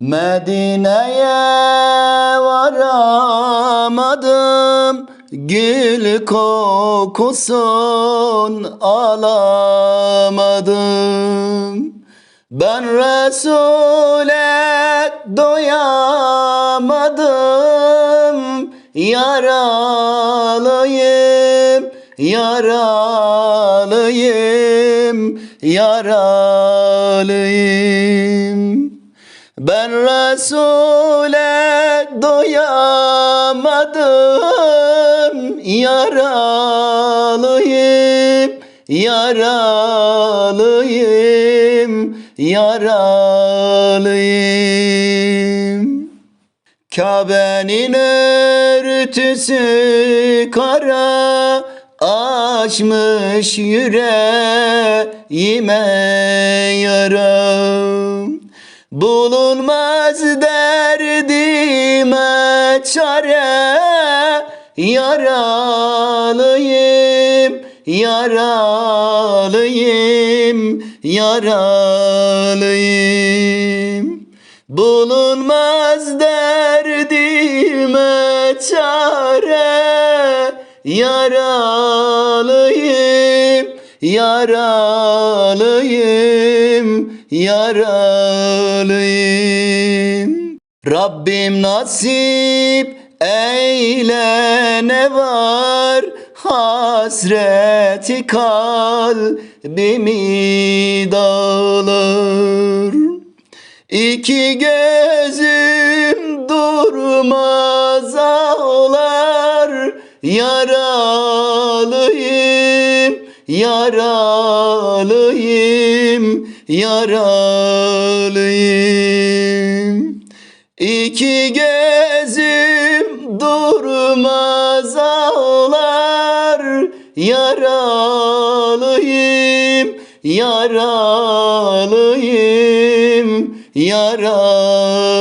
Medine'ye varamadım Gül kokusun alamadım. Ben Resul'e doyamadım Yaralıyım, yaralıyım, yaralıyım ben Resul'e doyamadım Yaralıyım, yaralıyım, yaralıyım. Kabe'nin örtüsü kara Açmış yüreğime yaram Bulunmaz derdime çare Yaralıyım, yaralıyım, yaralıyım. Bulunmaz derdime çare Yaralıyım, yaralıyım, Rabbim nasip eyle ne var? Hasreti kalbimi dağlar İki gözüm durmaz ağlar. Yaralıyım, yaralıyım, yaralıyım. İki gözüm durmaz ağlar. Yaralıyım, yaralıyım, yaralıyım